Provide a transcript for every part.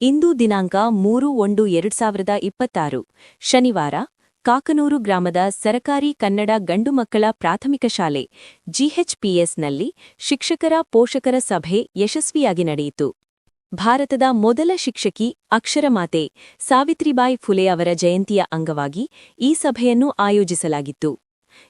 ಇಂದು ದಿನಾಂಕ ಮೂರು ಒಂದು ಎರಡ್ ಸಾವಿರದ ಇಪ್ಪತ್ತಾರು. ಶನಿವಾರ, ಕಾಕನೂರು ಗ್ರಾಮದ ಸರಕಾರಿ ಕನ್ನಡ ಗಂಡು ಮಕ್ಕಳ ಪ್ರಾಥಮಿಕ ಶಾಲೆ ಜಿಎಚ್ಪಿಎಸ್ನಲ್ಲಿ ಶಿಕ್ಷಕರ ಪೋಷಕರ ಸಭೆ ಯಶಸ್ವಿಯಾಗಿ ನಡೆಯಿತು. ಭಾರತದ ಮೊದಲ ಶಿಕ್ಷಕಿ ಅಕ್ಷರಮಾತೆ ಸಾವಿತ್ರಿಬಾಯಿ ಫುಲೆ ಅವರ ಜಯಂತಿಯ ಅಂಗವಾಗಿ ಈ ಸಭೆಯನ್ನು ಆಯೋಜಿಸಲಾಗಿತ್ತು.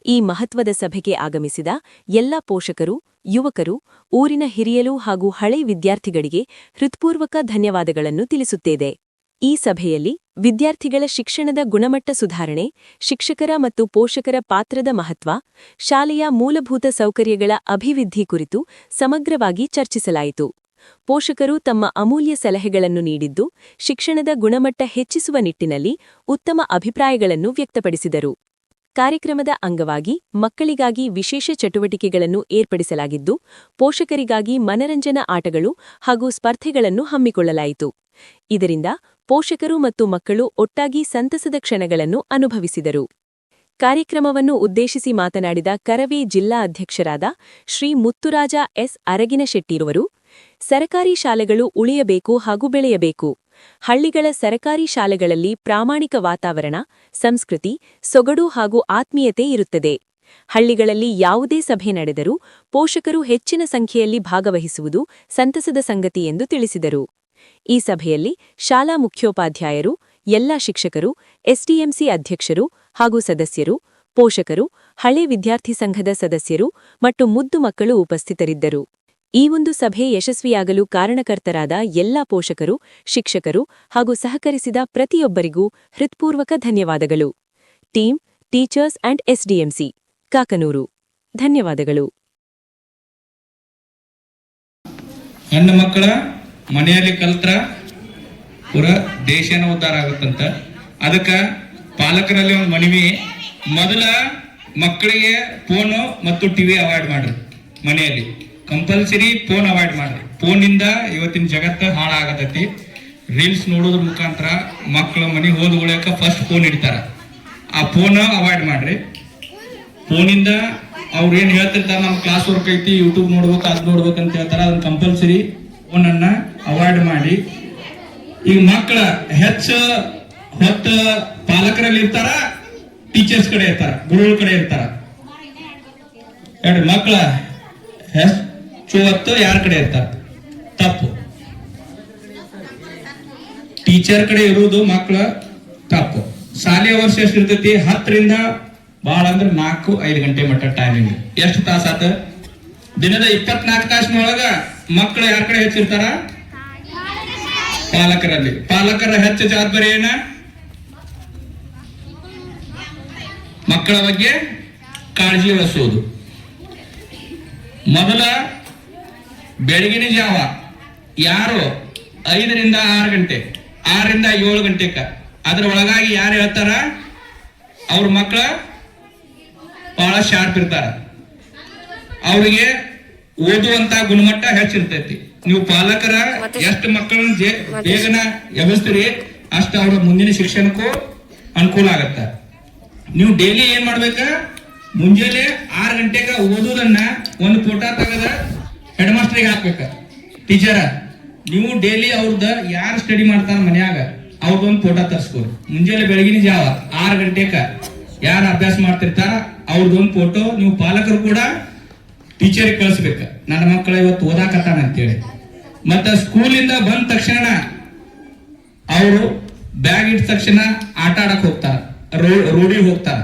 ಈ ಮಹತ್ವದ ಸಭೆಗೆ ಆಗಮಿಸಿದ ಎಲ್ಲ ಪೋಷಕರು, ಯುವಕರು, ಊರಿನ ಹಿರಿಯಲು ಹಾಗೂ ಹಳೆ ವಿದ್ಯಾರ್ಥಿಗಳಿಗೆ ಹೃತ್ಪೂರ್ವಕ ಧನ್ಯವಾದಗಳನ್ನು ತಿಳಿಸುತ್ತೇವೆ. ಈ ಸಭೆಯಲ್ಲಿ ವಿದ್ಯಾರ್ಥಿಗಳ ಶಿಕ್ಷಣದ ಗುಣಮಟ್ಟ ಸುಧಾರಣೆ, ಶಿಕ್ಷಕರ ಮತ್ತು ಪೋಷಕರ ಪಾತ್ರದ ಮಹತ್ವ, ಶಾಲೆಯ ಮೂಲಭೂತ ಸೌಕರ್ಯಗಳ ಅಭಿವೃದ್ಧಿ ಕುರಿತು ಸಮಗ್ರವಾಗಿ ಚರ್ಚಿಸಲಾಯಿತು. ಪೋಷಕರು ತಮ್ಮ ಅಮೂಲ್ಯ ಸಲಹೆಗಳನ್ನು ನೀಡಿದ್ದು, ಶಿಕ್ಷಣದ ಗುಣಮಟ್ಟ ಹೆಚ್ಚಿಸುವ ನಿಟ್ಟಿನಲ್ಲಿ ಉತ್ತಮ ಅಭಿಪ್ರಾಯಗಳನ್ನು ವ್ಯಕ್ತಪಡಿಸಿದರು. ಕಾರ್ಯಕ್ರಮದ ಅಂಗವಾಗಿ ಮಕ್ಕಳಿಗಾಗಿ ವಿಶೇಷ ಚಟುವಟಿಕೆಗಳನ್ನು ಏರ್ಪಡಿಸಲಾಗಿದ್ದು, ಪೋಷಕರಿಗಾಗಿ ಮನರಂಜನಾ ಆಟಗಳು ಹಾಗೂ ಸ್ಪರ್ಧೆಗಳನ್ನು ಹಮ್ಮಿಕೊಳ್ಳಲಾಯಿತು. ಇದರಿಂದ ಪೋಷಕರು ಮತ್ತು ಮಕ್ಕಳು ಒಟ್ಟಾಗಿ ಸಂತಸದ ಕ್ಷಣಗಳನ್ನು ಅನುಭವಿಸಿದರು. ಕಾರ್ಯಕ್ರಮವನ್ನು ಉದ್ದೇಶಿಸಿ ಮಾತನಾಡಿದ ಕರವೇ ಜಿಲ್ಲಾ ಅಧ್ಯಕ್ಷರಾದ ಶ್ರೀ ಮುತ್ತುರಾಜ ಎಸ್ ಅರಗಿನಶೆಟ್ಟಿರುವರು, ಸರಕಾರಿ ಶಾಲೆಗಳು ಉಳಿಯಬೇಕು ಹಾಗೂ ಬೆಳೆಯಬೇಕು. ಹಳ್ಳಿಗಳ ಸರಕಾರಿ ಶಾಲೆಗಳಲ್ಲಿ ಪ್ರಾಮಾಣಿಕ ವಾತಾವರಣ, ಸಂಸ್ಕೃತಿ, ಸೊಗಡು ಹಾಗೂ ಆತ್ಮೀಯತೆ ಇರುತ್ತದೆ. ಹಳ್ಳಿಗಳಲ್ಲಿ ಯಾವುದೇ ಸಭೆ ನಡೆದರೂ ಪೋಷಕರು ಹೆಚ್ಚಿನ ಸಂಖ್ಯೆಯಲ್ಲಿ ಭಾಗವಹಿಸುವುದು ಸಂತಸದ ಸಂಗತಿ ಎಂದು ತಿಳಿಸಿದರು. ಈ ಸಭೆಯಲ್ಲಿ ಶಾಲಾ ಮುಖ್ಯೋಪಾಧ್ಯಾಯರು, ಎಲ್ಲ ಶಿಕ್ಷಕರು, ಎಸ್ಡಿಎಂಸಿ ಅಧ್ಯಕ್ಷರು ಹಾಗೂ ಸದಸ್ಯರು, ಪೋಷಕರು, ಹಳೆ ವಿದ್ಯಾರ್ಥಿ ಸಂಘದ ಸದಸ್ಯರು ಮತ್ತು ಮುದ್ದು ಮಕ್ಕಳು ಉಪಸ್ಥಿತರಿದ್ದರು. ಈ ಒಂದು ಸಭೆ ಯಶಸ್ವಿಯಾಗಲು ಕಾರಣಕರ್ತರಾದ ಎಲ್ಲಾ ಪೋಷಕರು, ಶಿಕ್ಷಕರು ಹಾಗೂ ಸಹಕರಿಸಿದ ಪ್ರತಿಯೊಬ್ಬರಿಗೂ ಹೃತ್ಪೂರ್ವಕ ಧನ್ಯವಾದಗಳು. Team, teachers and SDMC, Kakanur. ಧನ್ಯವಾದಗಳು. ಹೆಣ್ಣು ಮಕ್ಕಳ ಮನೆಯಲ್ಲಿ ಕಲ್ತ್ರ ಪುರ ದೇಶನ ಉದ್ಧಾರ ಆಗುತ್ತಂತ. ಅದಕ್ಕ ಪಾಲಕರಲ್ಲಿ ಒಂದು ಮನವಿ, ಮೊದಲ ಮಕ್ಕಳಿಗೆ ಫೋನು ಮತ್ತು ಟಿವಿ ಅವಾಯ್ಡ್ ಮಾಡ್ರಿ ಮನೆಯಲ್ಲಿ. ಕಂಪಲ್ಸರಿ ಫೋನ್ ಅವಾಯ್ಡ್ ಮಾಡ್ರಿ. ಫೋನಿಂದ ಇವತ್ತಿನ ಜಗತ್ತು ಹಾಳಾಗತೈತಿ. ರೀಲ್ಸ್ ನೋಡೋದ್ರ ಮುಖಾಂತರ ಮಕ್ಕಳ ಮನೆ ಹೋದ ಉಳ್ಯಾಕ ಫಸ್ಟ್ ಫೋನ್ ಇಡ್ತಾರ ಆ ಫೋನ್ ಅವಾಯ್ಡ್ ಮಾಡ್ರಿ. ಫೋನಿಂದ ಅವ್ರು ಏನು ಹೇಳ್ತಿರ್ತಾರೆ ನಮ್ಮ ಕ್ಲಾಸ್ ವರ್ಕ್ ಐತಿ ಯೂಟ್ಯೂಬ್ ನೋಡ್ಬೇಕು, ಅದು ನೋಡ್ಬೇಕು ಅಂತ ಹೇಳ್ತಾರೆ. ಅದನ್ನ ಕಂಪಲ್ಸರಿ ಫೋನನ್ನು ಅವಾಯ್ಡ್ ಮಾಡಿ. ಈಗ ಮಕ್ಕಳ ಹೆಚ್ಚ, ಹೊತ್ತ ಪಾಲಕರಲ್ಲಿ ಇರ್ತಾರ ಟೀಚರ್ಸ್ ಕಡೆ ಇರ್ತಾರ, ಗುರುಗಳ ಕಡೆ ಇರ್ತಾರ. ಹೇಳ್ರಿ ಮಕ್ಕಳ ಹೆಚ್ಚು ಹೊತ್ತು ಯಾರ ಕಡೆ ಇರ್ತಾರೆ ತಪ್ಪು. ಟೀಚರ್ ಕಡೆ ಇರುವುದು ಮಕ್ಕಳ ತಪ್ಪು. ಶಾಲೆಯ ವರ್ಷ ಎಷ್ಟು ಇರ್ತೈತಿ ಹತ್ತರಿಂದ ಭಾಳ ಅಂದ್ರೆ ನಾಲ್ಕು, ಐದು ಗಂಟೆ ಮಟ್ಟ ಟೈಮಿಂಗ್ ಎಷ್ಟು ತಾಸಾತ ದಿನದ ಇಪ್ಪತ್ನಾಲ್ಕು ತಾಸಿನೊಳಗ ಮಕ್ಕಳು ಯಾರ ಕಡೆ ಹೆಚ್ಚಿರ್ತಾರ? ಪಾಲಕರಲ್ಲಿ. ಪಾಲಕರ ಹೆಚ್ಚು ಜವಾಬ್ದಾರಿ ಏನ? ಮಕ್ಕಳ ಬಗ್ಗೆ ಕಾಳಜಿ ವಹಿಸುವುದು. ಮೊದಲ ಬೆಳಗಿನ ಜಾವ ಯಾರು ಐದರಿಂದ ಆರು ಗಂಟೆ ಆರರಿಂದ ಏಳು ಗಂಟೆಕ. ಅದ್ರ ಒಳಗಾಗಿ ಯಾರು ಹೇಳ್ತಾರ? ಅವ್ರ ಮಕ್ಕಳ ಬಹಳ ಶಾರ್ಪ್ ಇರ್ತಾರ. ಅವರಿಗೆ ಓದುವಂತ ಗುಣಮಟ್ಟ ಹೆಚ್ಚಿರ್ತೈತಿ. ನೀವು ಪಾಲಕರ ಎಷ್ಟು ಮಕ್ಕಳನ್ನ ಬೇಗನ ಎಬ್ಬಿಸ್ತೀರಿ ಅಷ್ಟು ಅವ್ರ ಮುಂದಿನ ಶಿಕ್ಷಣಕ್ಕೂ ಅನುಕೂಲ ಆಗತ್ತ. ನೀವು ಡೈಲಿ ಏನ್ ಮಾಡ್ಬೇಕ? ಮುಂಜಾನೆ ಆರು ಗಂಟೆಗ ಓದುದನ್ನ ಒಂದು ಫೋಟೋ ತೆಗೆದ ಹೆಡ್ ಮಾಸ್ಟರ್ಗೆ ಹಾಕ್ಬೇಕ. ಟೀಚರ, ನೀವು ಡೈಲಿ ಅವ್ರದ ಯಾರು ಸ್ಟಡಿ ಮಾಡ್ತಾರ ಮನ್ಯಾಗ ಅವ್ರದ್ದೊಂದು ಫೋಟೋ ತರ್ಸ್ಕೋರಿ ಮುಂಜಾನೆ ಬೆಳಗಿನ ಜಾವ, ಆರು ಗಂಟೆಕ ಯಾರು ಅಭ್ಯಾಸ ಮಾಡ್ತಿರ್ತಾರ ಅವ್ರದ್ದೊಂದು ಫೋಟೋ ನೀವು ಪಾಲಕರು ಕೂಡ ಟೀಚರ್ಗೆ ಕಳಿಸ್ಬೇಕ. ನನ್ನ ಮಕ್ಕಳ ಇವತ್ತು ಓದಾಕತ್ತಾನ ಅಂತೇಳಿ. ಮತ್ತ ಸ್ಕೂಲಿಂದ ಬಂದ ತಕ್ಷಣ ಅವರು ಬ್ಯಾಗ್ ಇಟ್ಟ ತಕ್ಷಣ ಆಟ ಆಡಕ್ ಹೋಗ್ತಾರ ರೋಡಿಗೆ ಹೋಗ್ತಾರ.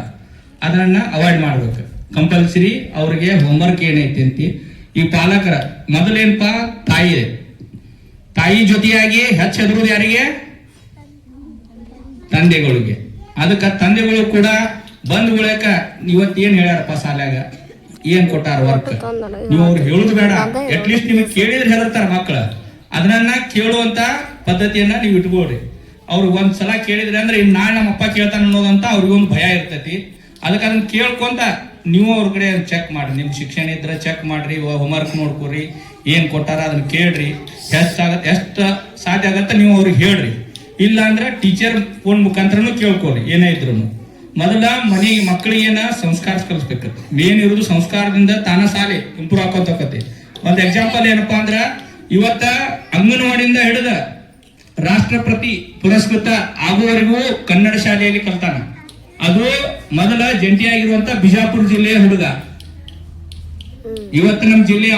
ಅದನ್ನ ಅವಾಯ್ಡ್ ಮಾಡ್ಬೇಕು. ಕಂಪಲ್ಸರಿ ಅವ್ರಿಗೆ ಹೋಮ್ವರ್ಕ್ ಏನೈತಿ ಅಂತ? ಈ ಪಾಲಕರ ಮೊದಲೇನಪ್ಪ? ತಾಯಿ ತಾಯಿ ಜೊತೆಯಾಗಿ ಹೆಚ್ಚು ಹೆದರುದು ಯಾರಿಗೆ? ತಂದೆಗಳಿಗೆ. ಅದಕ್ಕ ತಂದೆಗಳು ಕೂಡ ಬಂದ್ ಉಳ್ಯಾಕ ಇವತ್ತು ಏನ್ ಹೇಳ್ಯಾರಪ್ಪ ಸಾಲ್ಯಾಗ? ಏನ್ ಕೊಟ್ಟಾರ ವರ್ಕ್? ನೀವು ಅವ್ರು ಹೇಳುದು ಬೇಡ. ಅಟ್ಲೀಸ್ಟ್ ನಿಮಗೆ ಕೇಳಿದ್ರೆ ಹೇಳ್ತಾರ ಮಕ್ಕಳ ಅದನ್ನ ಕೇಳುವಂತ ಪದ್ಧತಿಯನ್ನ ನೀವು ಇಟ್ಕೊಳ್ರಿ. ಅವ್ರು ಒಂದ್ ಸಲ ಕೇಳಿದ್ರೆ ಅಂದ್ರೆ ಇನ್ ನಾಳೆ ನಮ್ಮ ಅಪ್ಪ ಕೇಳ್ತಾನ ಅನ್ನೋದಂತ ಅವ್ರಿಗೊಂದು ಭಯ ಇರ್ತೈತಿ. ಅದಕ್ಕೆ ಅದನ್ನ ಕೇಳ್ಕೊಂತ ನೀವು ಅವ್ರ ಕಡೆ ಚೆಕ್ ಮಾಡ್ರಿ. ನಿಮ್ಮ ಶಿಕ್ಷಣ ಇದ್ರೆ ಚೆಕ್ ಮಾಡ್ರಿ ಹೋಮ್ವರ್ಕ್ ನೋಡ್ಕೊರಿ, ಏನು ಕೊಟ್ಟಾರ ಅದನ್ನ ಕೇಳ್ರಿ. ಎಷ್ಟಾಗತ್ತೆ ಎಷ್ಟ್ ಸಾಧ್ಯ ಆಗತ್ತೆ ನೀವು ಅವ್ರಿಗೆ ಹೇಳ್ರಿ. ಇಲ್ಲ ಅಂದ್ರೆ ಟೀಚರ್ ಫೋನ್ ಮುಖಾಂತರನು ಕೇಳ್ಕೊರಿ ಏನೇ ಇದ್ರು ಮೊದಲ ಮನೆ ಮಕ್ಕಳಿಗೆ ಸಂಸ್ಕಾರ ಕಲಿಸ್ಬೇಕು. ಮೇನ್ ಇರೋದು ಸಂಸ್ಕಾರದಿಂದ ತಾನ ಸಾಲೆ ಇಂಪ್ರೂವ್ ಆಕೋತಕತಿ ಒಂದು ಎಕ್ಸಾಂಪಲ್ ಏನಪ್ಪಾ ಅಂದ್ರ, ಇವತ್ತ ಅಂಗನವಾಡಿಯಿಂದ ಹಿಡಿದ ರಾಷ್ಟ್ರ ರಾಷ್ಟ್ರಪತಿ ಪುರಸ್ಕೃತ ಆಗುವವರೆಗೂ ಕನ್ನಡ ಶಾಲೆಯಲ್ಲಿ ಕಲ್ತಾನ. ಅದು ಮೊದಲ ಜಂಟಿಯಾಗಿರುವಂತ ಬಿಜಾಪುರ ಜಿಲ್ಲೆಯ ಹುಡುಗ. ಇವತ್ತು ನಮ್ಮ ಜಿಲ್ಲೆ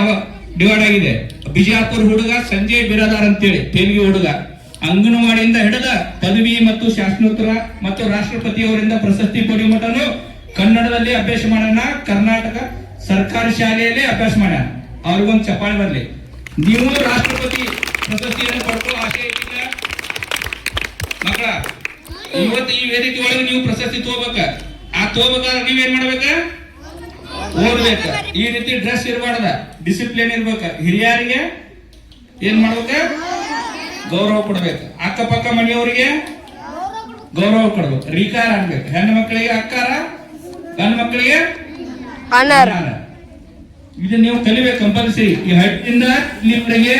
ಡಿವೈಡ್ ಆಗಿದೆ ಬಿಜಾಪುರ ಹುಡುಗ ಸಂಜಯ್ ಬಿರಾದಾರ್ ಅಂತೇಳಿ, ತೆಲುಗು ಹುಡುಗ. ಅಂಗನವಾಡಿಯಿಂದ ಹಿಡಿದ ಪದವಿ ಮತ್ತು ಶಾಸನೋತ್ತರ ಮತ್ತು ರಾಷ್ಟ್ರಪತಿ ಅವರಿಂದ ಪ್ರಶಸ್ತಿ ಪಡೆಯುವ ಮಟನು ಕನ್ನಡದಲ್ಲಿ ಅಭ್ಯಾಸ ಮಾಡೋಣ, ಕರ್ನಾಟಕ ಸರ್ಕಾರಿ ಶಾಲೆಯಲ್ಲಿ ಅಭ್ಯಾಸ ಮಾಡೋಣ. ಅವ್ರಿಗೊಂದು ಚಪ್ಪಾಳೆ ಬರಲಿ. ನೀವು ರಾಷ್ಟ್ರಪತಿ ಪ್ರಶಸ್ತಿಯನ್ನು ಪಡ್ಕೊಳ್ಳೋ ಆಸೆ ಐತಿಲ್ಲ ಮಕ್ಕಳ, ಇವತ್ತು ಈ ವೇದಿಕೆ ಒಳಗೆ ನೀವು ಪ್ರಶಸ್ತಿ ತಗೋಬೇಕ? ತಗೋಬೇಕಾದ್ರೆ ನೀವೇನ್ ಮಾಡ್ಬೇಕ? ಓದ್ಬೇಕ. ಈ ರೀತಿ ಡ್ರೆಸ್ ಇರಬಾರ್ದ. ಡಿಸಿಪ್ಲಿನ್ ಇರ್ಬೇಕ. ಹಿರಿಯರಿಗೆ ಏನ್ ಮಾಡ್ಬೇಕ? ಗೌರವ ಕೊಡ್ಬೇಕು. ಅಕ್ಕಪಕ್ಕ ಮನೆಯವರಿಗೆ ಗೌರವ ಕೊಡ್ಬೇಕು. ರೀಕಾರ ಅನ್ಬೇಕು ಹೆಣ್ಣು ಮಕ್ಕಳಿಗೆ ಅಕ್ಕಾರ ಗಂಡು ಮಕ್ಕಳಿಗೆ. ಇದು ನೀವು ಕಲಿಬೇಕು ಕಂಪಲ್ಸರಿ. ಈ ಹಟ್ಟಿಂದ ನಿಮ್ಗೆ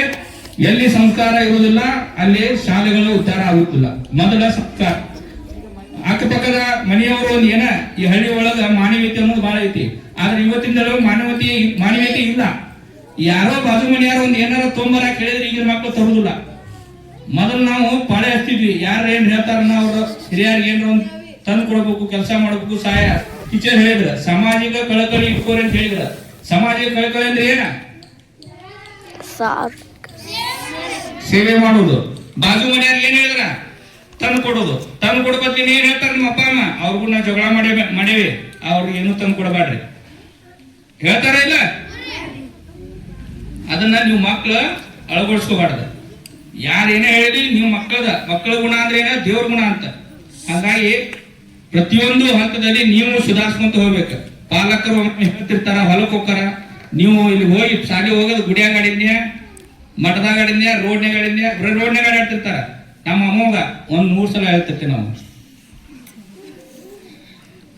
ಎಲ್ಲಿ ಸಂಸ್ಕಾರ ಇರುವುದಿಲ್ಲ ಅಲ್ಲಿ ಶಾಲೆಗಳು ಉದ್ಧಾರ ಆಗುತ್ತಿಲ್ಲ. ಮೊದಲ ಸಂಸ್ಕಾರ. ಅಕ್ಕಪಕ್ಕದ ಮನೆಯವರು ಒಂದು ಏನ? ಈ ಹಳ್ಳಿ ಒಳಗ ಮಾನವೀಯತೆ ಅನ್ನೋದು ಬಹಳ ಐತಿ. ಆದ್ರೆ ಇವತ್ತಿಂದಲೂ ಮಾನವತೆ ಮಾನವೀಯತೆ ಇಲ್ಲ. ಯಾರೋ ಬಾಜು ಮನೆಯಾರ ಒಂದು ಏನಾರ ತೊಂಬರ ಕೇಳಿದ್ರೆ ಈಗಿನ ಮಕ್ಕಳು ತರುದಿಲ್ಲ. ಮೊದಲು ನಾವು ಪಾಳೆ ಹಚ್ತಿದ್ವಿ. ಯಾರು ಏನ್ ಹೇಳ್ತಾರ ಅವ್ರ ಹಿರಿಯರಿಗೆ ಏನಾರ ಒಂದು ತಂದು ಕೊಡ್ಬೇಕು ಕೆಲಸ ಮಾಡ್ಬೇಕು ಸಹಾಯ. ಟೀಚರ್ ಹೇಳಿದ್ರ ಸಾಮಾಜಿಕ ಕಳಕಳಿ ಇಟ್ಕೋರಿ ಅಂತ ಹೇಳಿದ್ರ. ಸಾಮಾಜಿಕ ಕಳಕಳಿ ಅಂದ್ರೆ ಏನ? ಸೇವೆ ಮಾಡುವುದು. ಬಾಜು ಮನೆಯವ್ರಿಗೆ ಏನ್ ಹೇಳಿದ್ರ? ತಂದು ಕೊಡೋದು. ತಂದು ಕೊಡ್ಬೇಕು ಏನ್ ಹೇಳ್ತಾರ ನಿಮ್ಮ ಅಪ್ಪ, ಅಮ್ಮ? ಅವ್ರಿಗೂ ನಾ ಜಗಳ ಮಾಡೇ ಮಾಡೇವಿ. ಅವ್ರಿಗೆ ಏನು ತಂದು ಕೊಡಬೇಡ್ರಿ ಹೇಳ್ತಾರ ಇಲ್ಲ? ಅದನ್ನ ನೀವು ಮಕ್ಳು ಅಳವಡಿಸ್ಕೋಬಾರ್ದು. ಯಾರೇನೇ ಹೇಳಿದ್ರಿ ನೀವು ಮಕ್ಕಳದ ಮಕ್ಕಳ ಗುಣ ಅಂದ್ರೆ ಏನ? ದೇವ್ರ ಗುಣ ಅಂತ. ಹಾಗಾಗಿ ಪ್ರತಿಯೊಂದು ಹಂತದಲ್ಲಿ ನೀವು ಸುಧಾರಿಸ್ಕೊಂತ ಹೋಗ್ಬೇಕು. ಪಾಲಕರು ಹೇಳ್ತಿರ್ತಾರ, ಹೊಲಕ್ಕೆ ಹೋಗ್ತಾರ. ನೀವು ಇಲ್ಲಿ ಹೋಗಿ ಶಾಲೆ ಹೋಗೋದು ಗುಡಿಯಾಗ ಮಠದಾಗಾಡಿದ್ಯಾ ಮಠದಾಗ ಆಡಿದ್ನ್ಯಾ? ರೋಡ್ನಾಗ ನಮ್ಮ ಅಮ್ಮಗ ಒಂದ್ ಮೂರ್ ಸಲ ಹೇಳ್ತಿರ್ತೀವಿ ನಾವು.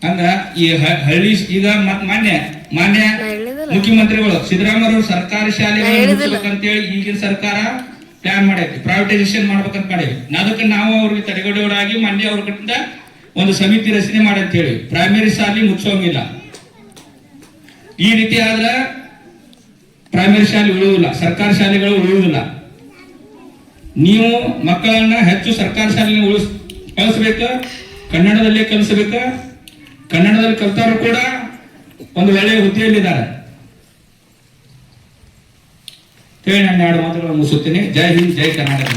ಅಂದ್ರ ಈ ಹಳ್ಳಿ ಈಗ ಮತ್ ಮಾನ್ಯ ಮಾನ್ಯ. ಮುಖ್ಯಮಂತ್ರಿಗಳು ಸಿದ್ದರಾಮಯ್ಯ ಸರ್ಕಾರಿ ಹೇಳಿ ಈಗಿನ ಸರ್ಕಾರ ಪ್ಲಾನ್ ಮಾಡೈತಿ ಪ್ರೈವೇಟೈಸೇಷನ್ ಮಾಡ್ಬೇಕಂತ ಮಾಡೇವಿ ಅದಕ್ಕೆ ನಾವು ಅವ್ರಿಗೆ ತಡೆಗಡೆಯವರಾಗಿ ಮಂಡ್ಯ ಅವ್ರ ಕಡೆಯಿಂದ ಒಂದು ಸಮಿತಿ ರಚನೆ ಮಾಡಂತ ಹೇಳಿ ಪ್ರೈಮರಿ ಶಾಲೆ ಮುಚ್ಚೋಂಗಿಲ್ಲ ಈ ರೀತಿ ಆದ್ರ ಪ್ರೈಮರಿ ಶಾಲೆ ಉಳಿಯುವುದಿಲ್ಲ ಸರ್ಕಾರಿ ಶಾಲೆಗಳು ಉಳಿಯುವುದಿಲ್ಲ. ನೀವು ಮಕ್ಕಳನ್ನ ಹೆಚ್ಚು ಸರ್ಕಾರಿ ಶಾಲೆಗೆ ಉಳಿಸ್ ಕಳಿಸ್ಬೇಕ ಕನ್ನಡದಲ್ಲೇ ಕಲಿಸ್ಬೇಕ, ಕನ್ನಡದಲ್ಲಿ ಕಲ್ತವ್ರು ಕೂಡ ಒಂದು ಒಳ್ಳೆಯ ಹುದ್ದೆಯಲ್ಲಿದ್ದಾರೆ. ಹೇಳಿ ನಾನು ಎರಡು ಮಾತುಗಳನ್ನು ಮುಗಿಸುತ್ತೇನೆ ಜೈ ಹಿಂದ್, ಜೈ ಕರ್ನಾಟಕ